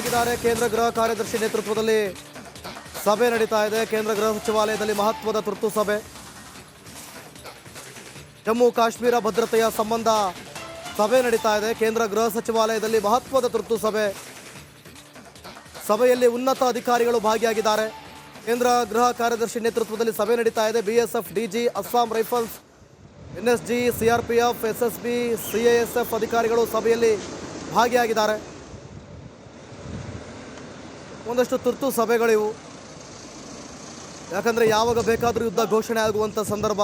ಭಾಗಿಯಾಗಿದ್ದಾರೆ ಕೇಂದ್ರ ಗೃಹ ಕಾರ್ಯದರ್ಶಿ ನೇತೃತ್ವದಲ್ಲಿ ಸಭೆ ನಡೀತಾ ಇದೆ. ಕೇಂದ್ರ ಗೃಹ ಸಚಿವಾಲಯದಲ್ಲಿ ಮಹತ್ವದ ತುರ್ತು ಸಭೆ. ಜಮ್ಮು ಕಾಶ್ಮೀರ ಭದ್ರತೆಯ ಸಂಬಂಧ ಸಭೆ ನಡೀತಾ ಇದೆ. ಕೇಂದ್ರ ಗೃಹ ಸಚಿವಾಲಯದಲ್ಲಿ ಮಹತ್ವದ ತುರ್ತು ಸಭೆ. ಸಭೆಯಲ್ಲಿ ಉನ್ನತ ಅಧಿಕಾರಿಗಳು ಭಾಗಿಯಾಗಿದ್ದಾರೆ. ಕೇಂದ್ರ ಗೃಹ ಕಾರ್ಯದರ್ಶಿ ನೇತೃತ್ವದಲ್ಲಿ ಸಭೆ ನಡೀತಾ ಇದೆ. BSF, DG, Assam Rifles, NSG, CRPF, SSB, CASF ಅಧಿಕಾರಿಗಳು ಸಭೆಯಲ್ಲಿ ಭಾಗಿಯಾಗಿದ್ದಾರೆ. ಒಂದಷ್ಟು ತುರ್ತು ಸಭೆಗಳಿವು ಯಾಕಂದರೆ ಯಾವಾಗ ಬೇಕಾದರೂ ಯುದ್ಧ ಘೋಷಣೆ ಆಗುವಂಥ ಸಂದರ್ಭ.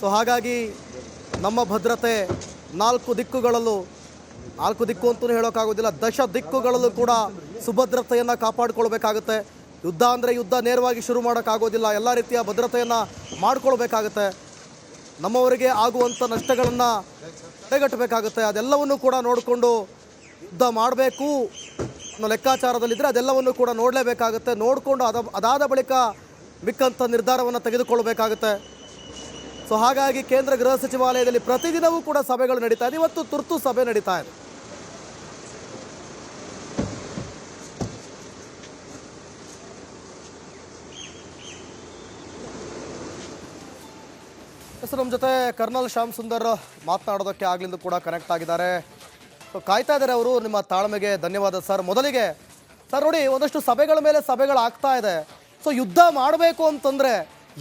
ಸೊ ಹಾಗಾಗಿ ನಮ್ಮ ಭದ್ರತೆ ನಾಲ್ಕು ದಿಕ್ಕುಗಳಲ್ಲೂ, ನಾಲ್ಕು ದಿಕ್ಕು ಅಂತಲೂ ಹೇಳೋಕ್ಕಾಗೋದಿಲ್ಲ ದಶ ದಿಕ್ಕುಗಳಲ್ಲೂ ಕೂಡ ಸುಭದ್ರತೆಯನ್ನು ಕಾಪಾಡಿಕೊಳ್ಬೇಕಾಗುತ್ತೆ. ಯುದ್ಧ ಅಂದರೆ ಯುದ್ಧ ನೇರವಾಗಿ ಶುರು ಮಾಡೋಕ್ಕಾಗೋದಿಲ್ಲ, ಎಲ್ಲ ರೀತಿಯ ಭದ್ರತೆಯನ್ನು ಮಾಡಿಕೊಳ್ಬೇಕಾಗುತ್ತೆ. ನಮ್ಮವರಿಗೆ ಆಗುವಂಥ ನಷ್ಟಗಳನ್ನು ತಡೆಗಟ್ಟಬೇಕಾಗುತ್ತೆ ಅದೆಲ್ಲವನ್ನು ಕೂಡ ನೋಡಿಕೊಂಡು ಯುದ್ಧ ಮಾಡಬೇಕು. ಲೆಕ್ಕಾಚಾರದಲ್ಲಿದ್ದರೆ ಅದೆಲ್ಲವನ್ನು ಕೂಡ ನೋಡಲೇಬೇಕಾಗುತ್ತೆ. ನೋಡಿಕೊಂಡು ಅದ, ಅದಾದ ಬಳಿಕ ಮಿಕ್ಕಂಥ ನಿರ್ಧಾರವನ್ನು ತೆಗೆದುಕೊಳ್ಳಬೇಕಾಗುತ್ತೆ. ಸೊ ಹಾಗಾಗಿ ಕೇಂದ್ರ ಗೃಹ ಸಚಿವಾಲಯದಲ್ಲಿ ಪ್ರತಿದಿನವೂ ಕೂಡ ಸಭೆಗಳು ನಡೀತಾ ಇದೆ. ಇವತ್ತು ತುರ್ತು ಸಭೆ ನಡೀತಾ ಇದೆ. ಸರ್ ನಮ್ಮ ಜೊತೆ ಕರ್ನಲ್ ಶ್ಯಾಮ್ ಸುಂದರ್ ಮಾತನಾಡೋದಕ್ಕೆ ಆಗ್ಲಿಂದ ಕೂಡ ಕನೆಕ್ಟ್ ಆಗಿದ್ದಾರೆ. ಕಾಯ್ತಾ ಇದ್ದಾರೆ ಅವರು. ನಿಮ್ಮ ತಾಳ್ಮೆಗೆ ಧನ್ಯವಾದ ಸರ್. ಮೊದಲಿಗೆ ಸರ್ ನೋಡಿ, ಒಂದಷ್ಟು ಸಭೆಗಳ ಮೇಲೆ ಸಭೆಗಳು ಆಗ್ತಾ ಇದೆ. ಸೊ ಯುದ್ಧ ಮಾಡಬೇಕು ಅಂತಂದರೆ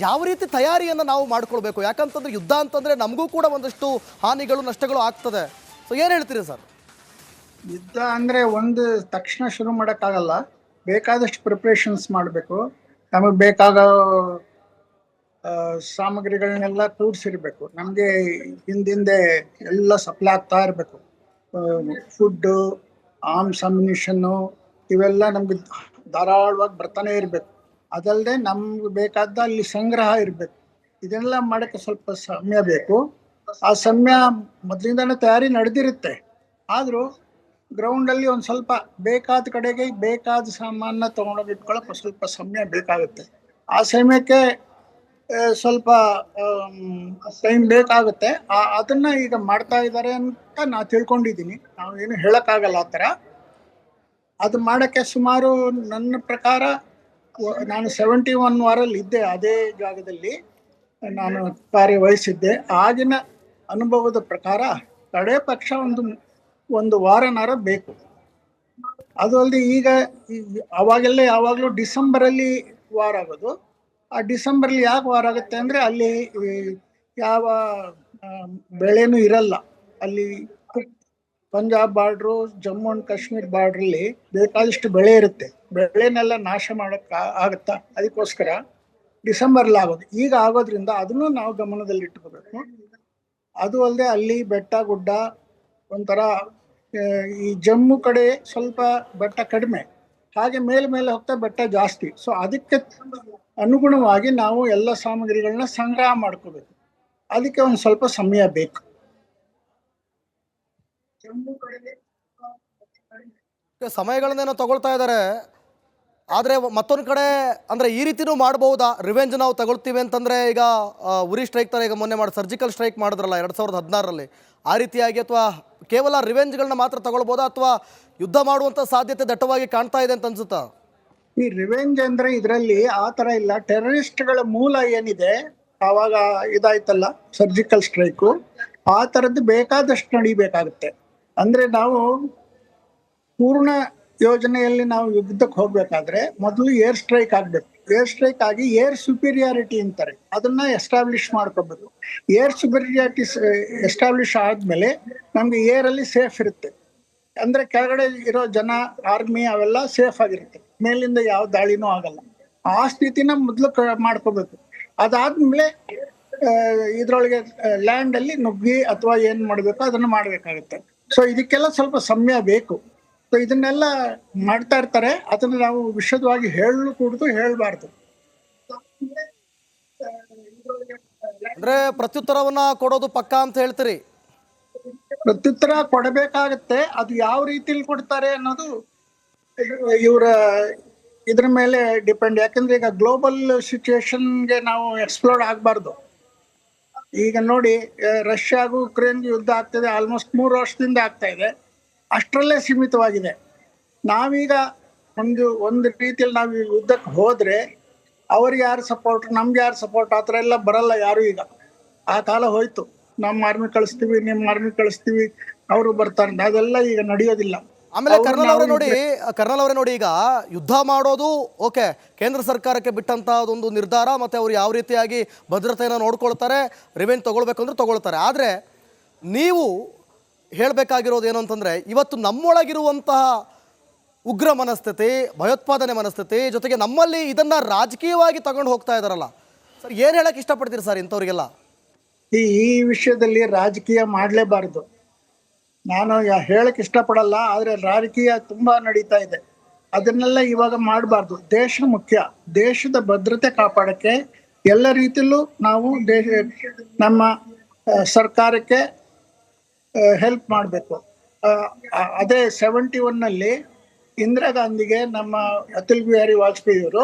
ಯಾವ ರೀತಿ ತಯಾರಿಯನ್ನು ನಾವು ಮಾಡ್ಕೊಳ್ಬೇಕು? ಯಾಕಂತಂದ್ರೆ ಯುದ್ಧ ಅಂತಂದರೆ ನಮಗೂ ಕೂಡ ಒಂದಷ್ಟು ಹಾನಿಗಳು, ನಷ್ಟಗಳು ಆಗ್ತದೆ. ಸೊ ಏನು ಹೇಳ್ತೀರಿ ಸರ್? ಯುದ್ಧ ಅಂದರೆ ಒಂದು ತಕ್ಷಣ ಶುರು ಮಾಡೋಕ್ಕಾಗಲ್ಲ. ಬೇಕಾದಷ್ಟು ಪ್ರಿಪ್ರೇಷನ್ಸ್ ಮಾಡಬೇಕು. ನಮಗೆ ಬೇಕಾಗೋ ಸಾಮಗ್ರಿಗಳನ್ನೆಲ್ಲ ಕೂಡಿಸಿರ್ಬೇಕು ನಮಗೆ ಹಿಂದಿಂದೆ ಎಲ್ಲ ಸಪ್ಲೈ ಆಗ್ತಾ ಇರಬೇಕು. ಫುಡ್ಡು ಆರ್ಮ್ಸ್ ಅಮ್ಯುನಿಷನ್ನು ಇವೆಲ್ಲ ನಮ್ಗೆ ಧಾರಾಳವಾಗಿ ಬರ್ತಾನೆ ಇರಬೇಕು. ಅದಲ್ಲದೆ ನಮ್ಗೆ ಬೇಕಾದ ಅಲ್ಲಿ ಸಂಗ್ರಹ ಇರಬೇಕು. ಇದನ್ನೆಲ್ಲ ಮಾಡೋಕ್ಕೆ ಸ್ವಲ್ಪ ಸಮಯ ಬೇಕು. ಆ ಸಮಯ ಮೊದಲಿಂದಾನೇ ತಯಾರಿ ನಡೆದಿರುತ್ತೆ. ಆದರೂ ಗ್ರೌಂಡಲ್ಲಿ ಒಂದು ಸ್ವಲ್ಪ ಬೇಕಾದ ಕಡೆಗೆ ಬೇಕಾದ ಸಾಮಾನ ತಗೊಂಡೋಗಿ ಇಟ್ಕೊಳ್ಳೋಕೆ ಸ್ವಲ್ಪ ಸಮಯ ಬೇಕಾಗುತ್ತೆ. ಆ ಸಮಯಕ್ಕೆ ಸ್ವಲ್ಪ ಟೈಮ್ ಬೇಕಾಗುತ್ತೆ. ಅದನ್ನ ಈಗ ಮಾಡ್ತಾ ಇದ್ದಾರೆ ಅಂತ ನಾ ತಿಳ್ಕೊಂಡಿದ್ದೀನಿ. ನಾವು ಏನು ಹೇಳಕ್ಕಾಗಲ್ಲ ಆ ಥರ. ಅದು ಮಾಡಕ್ಕೆ ಸುಮಾರು ನನ್ನ ಪ್ರಕಾರ ನಾನು ಸೆವೆಂಟಿ ಒನ್ ವಾರಲ್ಲಿ ಇದ್ದೆ ಅದೇ ಜಾಗದಲ್ಲಿ. ನಾನು ಕಾರ್ಯವಹಿಸಿದ್ದೆ. ಆಗಿನ ಅನುಭವದ ಪ್ರಕಾರ ಕಡೆ ಪಕ್ಷ ಒಂದು ಒಂದು ವಾರನಾರ ಬೇಕು. ಅದು ಅಲ್ಲದೆ ಈಗ ಅವಾಗೆಲ್ಲ ಯಾವಾಗಲೂ ಡಿಸೆಂಬರಲ್ಲಿ ವಾರ ಆಗೋದು. ಆ ಡಿಸೆಂಬರ್ಲಿ ಯಾಕೆ ವಾರ ಆಗುತ್ತೆ ಅಂದರೆ ಅಲ್ಲಿ ಯಾವ ಬೆಳೆನೂ ಇರಲ್ಲ. ಅಲ್ಲಿ ಪಂಜಾಬ್ ಬಾರ್ಡ್ರು, ಜಮ್ಮು ಅಂಡ್ ಕಾಶ್ಮೀರ್ ಬಾರ್ಡ್ರಲ್ಲಿ ಬೇಕಾದಷ್ಟು ಬೆಳೆ ಇರುತ್ತೆ. ಬೆಳೆನೆಲ್ಲ ನಾಶ ಮಾಡಕ್ ಆಗುತ್ತಾ? ಅದಕ್ಕೋಸ್ಕರ ಡಿಸೆಂಬರ್ಲಿ ಆಗೋದು. ಈಗ ಆಗೋದ್ರಿಂದ ಅದನ್ನು ನಾವು ಗಮನದಲ್ಲಿ ಇಟ್ಕೋಬೇಕು ಅದು ಅಲ್ಲದೆ ಅಲ್ಲಿ ಬೆಟ್ಟ, ಗುಡ್ಡ ಒಂಥರ ಈ ಜಮ್ಮು ಕಡೆ ಸ್ವಲ್ಪ ಬೆಟ್ಟ ಕಡಿಮೆ. ಹಾಗೆ ಮೇಲೆ ಮೇಲೆ ಹೋಗ್ತಾ ಬೆಟ್ಟ ಜಾಸ್ತಿ. ಸೊ ಅದಕ್ಕೆ ಅನುಗುಣವಾಗಿ ನಾವು ಎಲ್ಲ ಸಾಮಗ್ರಿಗಳನ್ನ ಸಂಗ್ರಹ ಮಾಡ್ಕೋಬೇಕು. ಅದಕ್ಕೆ ಒಂದು ಸ್ವಲ್ಪ ಸಮಯ ಬೇಕು. ಸಮಯಗಳನ್ನೇನೋ ತಗೊಳ್ತಾ ಇದ್ದಾರೆ ಆದರೆ ಮತ್ತೊಂದು ಕಡೆ ಅಂದರೆ ಈ ರೀತಿನೂ ಮಾಡ್ಬೋದಾ? ರಿವೆಂಜ್ ನಾವು ತಗೊಳ್ತೀವಿ ಅಂತಂದರೆ ಈಗ ಉರಿ ಸ್ಟ್ರೈಕ್ ಥರ ಈಗ ಮೊನ್ನೆ ಮಾಡಿ ಸರ್ಜಿಕಲ್ ಸ್ಟ್ರೈಕ್ ಮಾಡಿದ್ರಲ್ಲ ಎರಡು ಸಾವಿರದ ಹದಿನಾರರಲ್ಲಿ. ಆ ರೀತಿಯಾಗಿ ಅಥವಾ ಕೇವಲ ರಿವೆಂಜ್ಗಳನ್ನ ಮಾತ್ರ ತಗೊಳ್ಬೋದಾ? ಅಥವಾ ಯುದ್ಧ ಮಾಡುವಂಥ ಸಾಧ್ಯತೆ ದಟ್ಟವಾಗಿ ಕಾಣ್ತಾ ಇದೆ ಅಂತ ಅನ್ಸುತ್ತಾ? ಈ ರಿವೆಂಜ್ ಅಂದ್ರೆ ಇದರಲ್ಲಿ ಆ ಥರ ಇಲ್ಲ. ಟೆರರಿಸ್ಟ್ಗಳ ಮೂಲ ಏನಿದೆ? ಆವಾಗ ಇದಾಯ್ತಲ್ಲ ಸರ್ಜಿಕಲ್ ಸ್ಟ್ರೈಕು ಆ ಥರದ್ದು ಬೇಕಾದಷ್ಟು ನಡಿಬೇಕಾಗುತ್ತೆ. ಅಂದ್ರೆ ನಾವು ಪೂರ್ಣ ಯೋಜನೆಯಲ್ಲಿ ನಾವು ಯುದ್ಧಕ್ಕೆ ಹೋಗ್ಬೇಕಾದ್ರೆ ಮೊದಲು ಏರ್ ಸ್ಟ್ರೈಕ್ ಆಗ್ಬೇಕು. ಏರ್ ಸ್ಟ್ರೈಕ್ ಆಗಿ ಏರ್ ಸುಪೀರಿಯಾರಿಟಿ ಅಂತಾರೆ. ಅದನ್ನ ಎಸ್ಟಾಬ್ಲಿಷ್ ಮಾಡ್ಕೋಬೇಕು ಏರ್ ಸುಪೀರಿಯಾರಿಟಿ ಎಸ್ಟಾಬ್ಲಿಷ್ ಆದ್ಮೇಲೆ ನಮ್ಗೆ ಏರ್ ಅಲ್ಲಿ ಸೇಫ್ ಇರುತ್ತೆ. ಅಂದ್ರೆ ಕೆಳಗಡೆ ಇರೋ ಜನ, ಆರ್ಮಿ ಅವೆಲ್ಲ ಸೇಫ್ ಆಗಿರುತ್ತೆ. ಮೇಲಿಂದ ಯಾವ ದಾಳಿನೂ ಆಗಲ್ಲ. ಆ ಸ್ಥಿತಿನ ಮೊದಲು ಮಾಡ್ಕೋಬೇಕು. ಅದಾದ್ಮೇಲೆ ಇದ್ರೊಳಗೆ ಲ್ಯಾಂಡ್ ಅಲ್ಲಿ ನುಗ್ಗಿ ಅಥವಾ ಏನ್ ಮಾಡ್ಬೇಕು ಅದನ್ನ ಮಾಡ್ಬೇಕಾಗುತ್ತೆ. ಸೊ ಇದಕ್ಕೆಲ್ಲ ಸ್ವಲ್ಪ ಸಮಯ ಬೇಕು. ಸೊ ಇದನ್ನೆಲ್ಲ ಮಾಡ್ತಾ ಇರ್ತಾರೆ. ಅದನ್ನ ನಾವು ವಿಶದವಾಗಿ ಹೇಳಲು ಕೂಡದು ಹೇಳ್ಬಾರ್ದು. ಅಂದ್ರೆ ಪ್ರತ್ಯುತ್ತರವನ್ನ ಕೊಡೋದು ಪಕ್ಕ ಅಂತ ಹೇಳ್ತೀರಿ? ಪ್ರತ್ಯುತ್ತರ ಕೊಡಬೇಕಾಗತ್ತೆ. ಅದು ಯಾವ ರೀತಿಲಿ ಕೊಡ್ತಾರೆ ಅನ್ನೋದು ಇವರ ಇದ್ರ ಮೇಲೆ ಡಿಪೆಂಡ್ ಯಾಕಂದ್ರೆ ಈಗ ಗ್ಲೋಬಲ್ ಸಿಚುವೇಶನ್ಗೆ ನಾವು ಎಕ್ಸ್ಪ್ಲೋರ್ ಆಗಬಾರ್ದು. ಈಗ ನೋಡಿ ರಷ್ಯಾಗೂ ಉಕ್ರೇನ್ಗೆ ಯುದ್ಧ ಆಗ್ತಿದೆ. ಆಲ್ಮೋಸ್ಟ್ ಮೂರು ವರ್ಷದಿಂದ ಆಗ್ತಾ ಇದೆ. ಅಷ್ಟರಲ್ಲೇ ಸೀಮಿತವಾಗಿದೆ. ನಾವೀಗ ಒಂದು ಒಂದು ರೀತಿಯಲ್ಲಿ ನಾವು ಯುದ್ಧಕ್ಕೆ ಹೋದರೆ ಅವ್ರಿಗೆ ಯಾರು ಸಪೋರ್ಟ್ ನಮ್ಗೆ ಯಾರು ಸಪೋರ್ಟ್ ಆ ಥರ ಎಲ್ಲ ಬರಲ್ಲ ಯಾರು ಈಗ. ಆ ಕಾಲ ಹೋಯ್ತು. ನಮ್ಮ ಆರ್ಮಿ ಕಳಿಸ್ತೀವಿ ನಿಮ್ಮ ಆರ್ಮಿ ಕಳಿಸ್ತೀವಿ ಅವರು ಬರ್ತಾರೆ. ಅದೆಲ್ಲ ಈಗ ನಡೆಯೋದಿಲ್ಲ. ಆಮೇಲೆ ಕರ್ನಲ್ ಅವರೇ ನೋಡಿ ಕರ್ನಲ್ ಅವರೇ ನೋಡಿ ಈಗ ಯುದ್ಧ ಮಾಡೋದು ಓಕೆ ಕೇಂದ್ರ ಸರ್ಕಾರಕ್ಕೆ ಬಿಟ್ಟಂತಹ ಒಂದು ನಿರ್ಧಾರ ಮತ್ತೆ ಅವ್ರು ಯಾವ ರೀತಿಯಾಗಿ ಭದ್ರತೆಯನ್ನು ನೋಡ್ಕೊಳ್ತಾರೆ ರಿವೆನ್ ತಗೊಳ್ಬೇಕು ಅಂದ್ರೆ ತಗೊಳ್ತಾರೆ. ಆದರೆ ನೀವು ಹೇಳಬೇಕಾಗಿರೋದು ಏನು ಅಂತಂದರೆ ಇವತ್ತು ನಮ್ಮೊಳಗಿರುವಂತಹ ಉಗ್ರ ಮನಸ್ಥಿತಿ, ಭಯೋತ್ಪಾದನೆ ಮನಸ್ಥಿತಿ ಜೊತೆಗೆ ನಮ್ಮಲ್ಲಿ ಇದನ್ನ ರಾಜಕೀಯವಾಗಿ ತಗೊಂಡು ಹೋಗ್ತಾ ಇದಾರಲ್ಲ. ಸರ್, ಏನು ಹೇಳಕ್ಕೆ ಇಷ್ಟಪಡ್ತೀರಿ ಸರ್ ಇಂಥವ್ರಿಗೆಲ್ಲ? ಈ ವಿಷಯದಲ್ಲಿ ರಾಜಕೀಯ ಮಾಡಲೇಬಾರದು. ನಾನು ಯಾ- ಹೇಳಕ್ ಇಷ್ಟಪಡಲ್ಲ, ಆದರೆ ರಾಜಕೀಯ ತುಂಬಾ ನಡೀತಾ ಇದೆ. ಅದನ್ನೆಲ್ಲ ಇವಾಗ ಮಾಡಬಾರ್ದು. ದೇಶ ಮುಖ್ಯ. ದೇಶದ ಭದ್ರತೆ ಕಾಪಾಡಕ್ಕೆ ಎಲ್ಲ ರೀತಿಯಲ್ಲೂ ನಾವು ದೇಶ, ನಮ್ಮ ಸರ್ಕಾರಕ್ಕೆ ಹೆಲ್ಪ್ ಮಾಡಬೇಕು. ಅದೇ ಸೆವೆಂಟಿ ಒನ್ನಲ್ಲಿ ಇಂದಿರಾ ಗಾಂಧಿಗೆ ನಮ್ಮ ಅಟಲ್ ಬಿಹಾರಿ ವಾಜಪೇಯಿ ಅವರು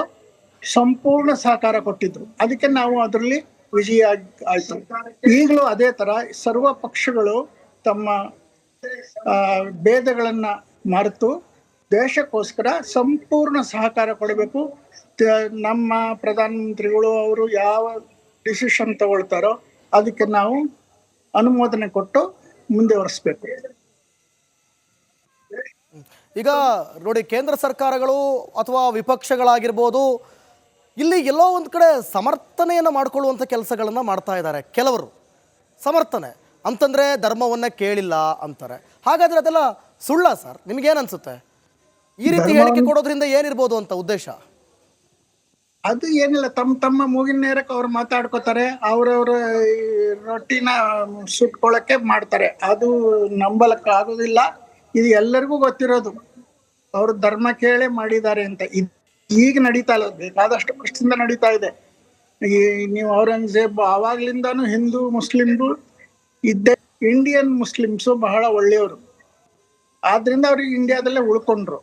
ಸಂಪೂರ್ಣ ಸಹಕಾರ ಕೊಟ್ಟಿದ್ರು. ಅದಕ್ಕೆ ನಾವು ಅದರಲ್ಲಿ ವಿಜಯ ಆಯ್ತು. ಈಗಲೂ ಅದೇ ತರ ಸರ್ವ ಪಕ್ಷಗಳು ತಮ್ಮ ಭೇದಗಳನ್ನ ಮರೆತು ದೇಶಕ್ಕೋಸ್ಕರ ಸಂಪೂರ್ಣ ಸಹಕಾರ ಕೊಡಬೇಕು. ನಮ್ಮ ಪ್ರಧಾನಮಂತ್ರಿಗಳು ಅವರು ಯಾವ ಡಿಸಿಷನ್ ತಗೊಳ್ತಾರೋ ಅದಕ್ಕೆ ನಾವು ಅನುಮೋದನೆ ಕೊಟ್ಟು ಮುಂದುವರಿಸ್ಬೇಕು ಈಗ ನೋಡಿ ಕೇಂದ್ರ ಸರ್ಕಾರಗಳು ಅಥವಾ ವಿಪಕ್ಷಗಳಾಗಿರ್ಬೋದು ಇಲ್ಲಿ ಎಲ್ಲೋ ಒಂದು ಕಡೆ ಸಮರ್ಥನೆಯನ್ನು ಮಾಡಿಕೊಳ್ಳುವಂಥ ಕೆಲಸಗಳನ್ನು ಮಾಡ್ತಾ ಇದ್ದಾರೆ. ಕೆಲವರು ಸಮರ್ಥನೆ. ಅಂತಂದ್ರೆ ಧರ್ಮವನ್ನ ಕೇಳಿಲ್ಲ ಅಂತಾರೆ. ಹಾಗಾದ್ರೆ ಅದೆಲ್ಲ ಸುಳ್ಳ ಸರ್. ನಿಮ್ಗೇನ್ ಅನಿಸುತ್ತೆ? ಈ ರೀತಿ ಹೇಳಿಕೆ ಕೊಡೋದ್ರಿಂದ ಏನಿರ್ಬೋದು ಅಂತ ಉದ್ದೇಶ? ಅದು ಏನಿಲ್ಲ ತಮ್ಮ ತಮ್ಮ ಮೂಗಿನ ನೇರಕ್ಕೆ ಅವ್ರು ಮಾತಾಡ್ಕೋತಾರೆ, ಅವ್ರವ್ರ ರೊಟ್ಟಿನ ಸುಟ್ಕೊಳಕ್ಕೆ ಮಾಡ್ತಾರೆ. ಅದು ನಂಬಲಕ್ಕೆ ಆಗೋದಿಲ್ಲ ಇದು ಎಲ್ಲರಿಗೂ ಗೊತ್ತಿರೋದು. ಅವ್ರ ಧರ್ಮ ಕೇಳೇ ಮಾಡಿದ್ದಾರೆ ಅಂತ. ಈಗ ನಡೀತಾ ಇಲ್ಲ, ಬೇಕಾದಷ್ಟು ವರ್ಷದಿಂದ ನಡೀತಾ ಇದೆ. ಈ ನೀವು ಔರಂಗಜೇಬ್ ಆವಾಗ್ಲಿಂದಾನು ಹಿಂದೂ ಮುಸ್ಲಿಮ್ರು ಇದ್ದ, ಇಂಡಿಯನ್ ಮುಸ್ಲಿಮ್ಸು ಬಹಳ ಒಳ್ಳೆಯವರು. ಆದ್ರಿಂದ ಅವ್ರಿಗೆ ಇಂಡಿಯಾದಲ್ಲೇ ಉಳ್ಕೊಂಡ್ರು.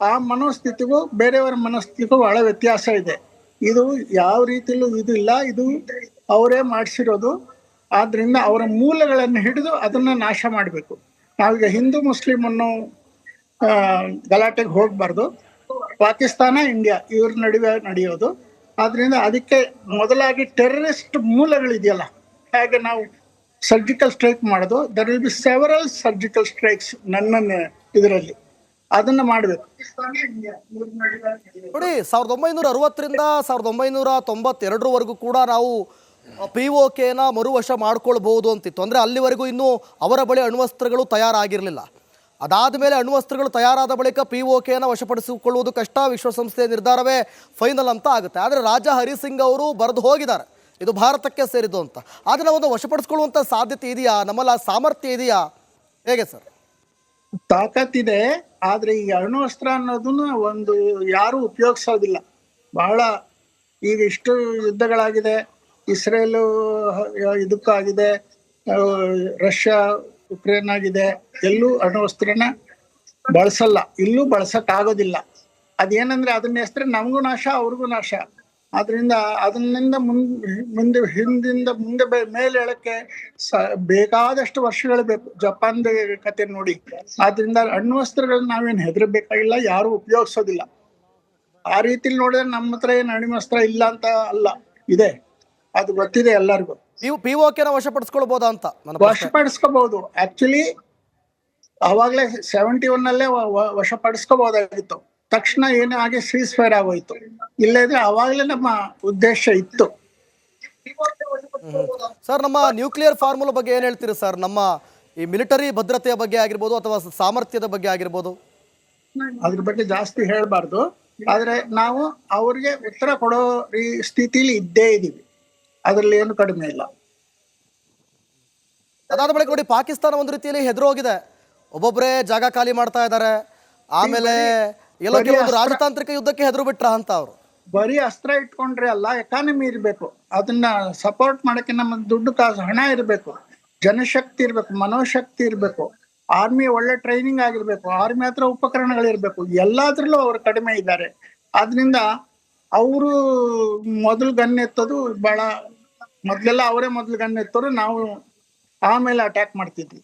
ಆ ಮನೋಸ್ಥಿತಿಗೂ, ಬೇರೆಯವರ ಮನಸ್ಥಿತಿಗೂ ಬಹಳ ವ್ಯತ್ಯಾಸ ಇದೆ. ಇದು ಯಾವ ರೀತಿಲೂ ಇದು ಇಲ್ಲ. ಇದು ಅವರೇ ಮಾಡಿಸಿರೋದು. ಆದ್ರಿಂದ ಅವರ ಮೂಲಗಳನ್ನು ಹಿಡಿದು ಅದನ್ನ ನಾಶ ಮಾಡಬೇಕು. ನಾವೀಗ ಹಿಂದೂ ಮುಸ್ಲಿಂ ಅನ್ನೋ ಗಲಾಟೆಗೆ ಹೋಗ್ಬಾರ್ದು. ಪಾಕಿಸ್ತಾನ, ಇಂಡಿಯಾ ಇವ್ರ ನಡುವೆ ನಡೆಯೋದು. ಆದ್ರಿಂದ ಅದಕ್ಕೆ ಮೊದಲಾಗಿ ಟೆರರಿಸ್ಟ್ ಮೂಲಗಳಿದೆಯಲ್ಲ, ಹೇಗೆ ನಾವು ಸರ್ಜಿಕಲ್ ಸ್ಟ್ರೈಕ್ ಮಾಡೋದು. There will be several surgical strikes ನನ್ನ ಇದರಲ್ಲಿ. ಅದನ್ನ ಮಾಡಬೇಕು ನೋಡಿ, ಸಾವಿರದ ಒಂಬೈನೂರ ಅರವತ್ತರಿಂದ ಸಾವಿರದ ಒಂಬೈನೂರ ತೊಂಬತ್ತೆರಡರವರೆಗೂ ಕೂಡ ನಾವು ಪಿ ಒ ಕೆನ ಮರುವಶ ಮಾಡ್ಕೊಳ್ಬಹುದು ಅಂತಿತ್ತು. ಅಂದರೆ ಅಲ್ಲಿವರೆಗೂ ಇನ್ನೂ ಅವರ ಬಳಿ ಅಣ್ವಸ್ತ್ರಗಳು ತಯಾರಾಗಿರಲಿಲ್ಲ. ಅದಾದ ಮೇಲೆ ಅಣ್ವಸ್ತ್ರಗಳು ತಯಾರಾದ ಬಳಿಕ ಪಿ ಒ ಕೆನ ವಶಪಡಿಸಿಕೊಳ್ಳುವುದು ಕಷ್ಟ. ವಿಶ್ವಸಂಸ್ಥೆಯ ನಿರ್ಧಾರವೇ ಫೈನಲ್ ಅಂತ ಆಗುತ್ತೆ. ಆದರೆ ರಾಜಾ ಹರಿಸಿಂಗ್ ಅವರು ಬರೆದು ಹೋಗಿದ್ದಾರೆ. ಇದು ಭಾರತಕ್ಕೆ ಸೇರಿದ್ದು ಅಂತ. ಆದರೆ ಒಂದು ವಶಪಡಿಸ್ಕೊಳ್ಳುವಂಥ ಸಾಧ್ಯತೆ ಇದೆಯಾ? ನಮ್ಮಲ್ಲಿ ಆ ಸಾಮರ್ಥ್ಯ ಇದೆಯಾ? ಹೇಗೆ ಸರ್? ತಾಕತ್ತಿದೆ, ಆದ್ರೆ ಈ ಅಣ್ವಸ್ತ್ರ ಅನ್ನೋದನ್ನ ಒಂದು ಯಾರು ಉಪಯೋಗಿಸೋದಿಲ್ಲ. ಬಹಳ ಈಗ ಇಷ್ಟು ಯುದ್ಧಗಳಾಗಿದೆ, ಇಸ್ರೇಲು ಇದಕ್ಕಾಗಿದೆ ರಷ್ಯಾ ಉಕ್ರೇನ್ ಆಗಿದೆ ಎಲ್ಲೂ ಅಣ್ವಸ್ತ್ರನ ಬಳಸಲ್ಲ, ಇಲ್ಲೂ ಬಳಸಕ್ ಆಗೋದಿಲ್ಲ ಅದೇನಂದ್ರೆ, ಅದನ್ನ ಹೆಸರು ನಮಗೂ ನಾಶ, ಅವ್ರಿಗೂ ನಾಶ. ಆದ್ರಿಂದ ಅದನ್ನಿಂದ ಮುಂದ್ ಮುಂದೆ ಹಿಂದಿಂದ ಮುಂದೆ ಮೇಲೆ ಹೇಳಕ್ಕೆ ಸ ಬೇಕಾದಷ್ಟು ವರ್ಷಗಳು ಬೇಕು. ಜಪಾನ್ ಕತೆ ನೋಡಿ. ಆದ್ರಿಂದ ಅಣ್ವಸ್ತ್ರಗಳನ್ನ ನಾವೇನು ಹೆದರ್ಬೇಕಾಗಿಲ್ಲ ಯಾರು ಉಪಯೋಗಿಸೋದಿಲ್ಲ. ಆ ರೀತಿಲಿ ನೋಡಿದ್ರೆ ನಮ್ಮ ಹತ್ರ ಏನ್ ಅಣ್ವಸ್ತ್ರ ಇಲ್ಲ ಅಂತ ಅಲ್ಲ. ಇದೆ. ಅದು ಗೊತ್ತಿದೆ ಎಲ್ಲರಿಗೂ. ನೀವು ಪಿ ಓಕೆ ವಶಪಡಿಸ್ಕೊಳ್ಬೋದಾ ಅಂತ ವಶಪಡಿಸ್ಕೋಬಹುದು ಆಕ್ಚುಲಿ ಅವಾಗಲೇ ಸೆವೆಂಟಿ ಒನ್ ಅಲ್ಲೇ ವಶಪಡಿಸ್ಕೋಬಹುದಾಗಿತ್ತು ತಕ್ಷಣ ಏನೇ ಆಗಿ ಸೀಸ್ ಫೈರ್ ಆಗೋಯ್ತು. ಇಲ್ಲದ್ರೆ ಅವಾಗ್ಲೇ ನಮ್ಮ ಉದ್ದೇಶ ಇತ್ತು. ಸರ್ ನಮ್ಮ ನ್ಯೂಕ್ಲಿಯರ್ ಫಾರ್ಮುಲಾ ಬಗ್ಗೆ ಏನು ಹೇಳ್ತೀರಿ ಸರ್? ನಮ್ಮ ಈ ಮಿಲಿಟರಿ ಭದ್ರತೆಯ ಬಗ್ಗೆ ಆಗಿರ್ಬೋದು ಅಥವಾ ಸಾಮರ್ಥ್ಯದ ಬಗ್ಗೆ ಆಗಿರ್ಬೋದು? ಅದ್ರ ಬಗ್ಗೆ ಜಾಸ್ತಿ ಹೇಳ್ಬಾರ್ದು. ಆದ್ರೆ ನಾವು ಅವ್ರಿಗೆ ಉತ್ತರ ಕೊಡೋ ಈ ಸ್ಥಿತಿಲಿ ಇದ್ದೇ ಇದೀವಿ. ಅದ್ರಲ್ಲಿ ಏನು ಕಡಿಮೆ ಇಲ್ಲ. ಅದಾದ ಬಳಿಕ ನೋಡಿ ಪಾಕಿಸ್ತಾನ ಒಂದು ರೀತಿಯಲ್ಲಿ ಹೆದರೋಗಿದೆ. ಒಬ್ಬೊಬ್ಬರೇ ಜಾಗ ಖಾಲಿ ಮಾಡ್ತಾ ಇದ್ದಾರೆ. ಆಮೇಲೆ ಎಲ್ಲೋ ಕೆಲವೊಂದು ರಾಜತಾಂತ್ರಿಕ ಯುದ್ಧಕ್ಕೆ ಹೆದರು ಬಿಟ್ರ ಅಂತ ಅವರು. ಬರೀ ಅಸ್ತ್ರ ಇಟ್ಕೊಂಡ್ರೆ ಅಲ್ಲ ಎಕಾನಮಿ ಇರಬೇಕು. ಅದನ್ನ ಸಪೋರ್ಟ್ ಮಾಡಕ್ಕೆ ನಮ್ಮ ದುಡ್ಡು ಕಾಸು ಹಣ ಇರಬೇಕು. ಜನಶಕ್ತಿ ಇರಬೇಕು ಮನೋಶಕ್ತಿ ಇರಬೇಕು. ಆರ್ಮಿ ಒಳ್ಳೆ ಟ್ರೈನಿಂಗ್ ಆಗಿರ್ಬೇಕು. ಆರ್ಮಿ ಹತ್ರ ಉಪಕರಣಗಳಿರ್ಬೇಕು. ಎಲ್ಲಾದ್ರಲ್ಲೂ ಅವರು ಕಡಿಮೆ ಇದ್ದಾರೆ. ಆದ್ರಿಂದ ಅವರು ಮೊದಲು ಗನ್ ಎತ್ತೋದು ಬಹಳ ಮೊದ್ಲೆಲ್ಲ ಅವರೇ ಮೊದಲು ಗನ್ ಎತ್ತೋರು ನಾವು ಆಮೇಲೆ ಅಟ್ಯಾಕ್ ಮಾಡ್ತಿದ್ವಿ.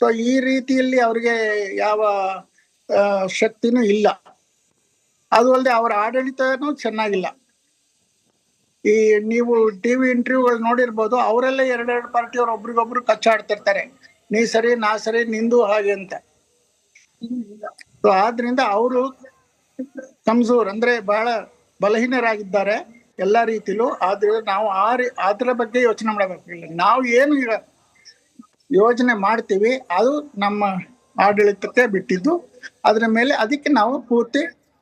ಸೊ ಈ ರೀತಿಯಲ್ಲಿ ಅವ್ರಿಗೆ ಯಾವ ಶಕ್ತಿನೂ ಇಲ್ಲ. ಅದು ಅಲ್ಲದೆ ಅವರ ಆಡಳಿತನೂ ಚೆನ್ನಾಗಿಲ್ಲ. ಈ ನೀವು ಟಿವಿ ಇಂಟರ್ವ್ಯೂಗಳು ನೋಡಿರ್ಬೋದು, ಅವರೆಲ್ಲ ಎರಡೆರಡು ಪಾರ್ಟಿಯವ್ರು ಒಬ್ರಿಗೊಬ್ರು ಕಚ್ಚಾಡ್ತಿರ್ತಾರೆ. ನೀ ಸರಿ, ನಾ ಸರಿ, ನಿಂದು ಹಾಗೆ ಅಂತ. ಆದ್ರಿಂದ ಅವರು ಕಮ್ಜೋರ್ ಅಂದ್ರೆ ಬಹಳ ಬಲಹೀನರಾಗಿದ್ದಾರೆ ಎಲ್ಲಾ ರೀತಿಲೂ. ಆದ್ರೆ ನಾವು ಆ ಅದ್ರ ಬಗ್ಗೆ ಯೋಚನೆ ಮಾಡಬೇಕಿಲ್ಲ ನಾವು ಏನು ಈಗ ಯೋಜನೆ ಮಾಡ್ತೀವಿ, ಅದು ನಮ್ಮ ಆಡಳಿತಕ್ಕೆ ಬಿಟ್ಟಿದ್ದು. ಅದ್ರ ಮೇಲೆ ಅದಕ್ಕೆ ನಾವು ಪೂರ್ತಿ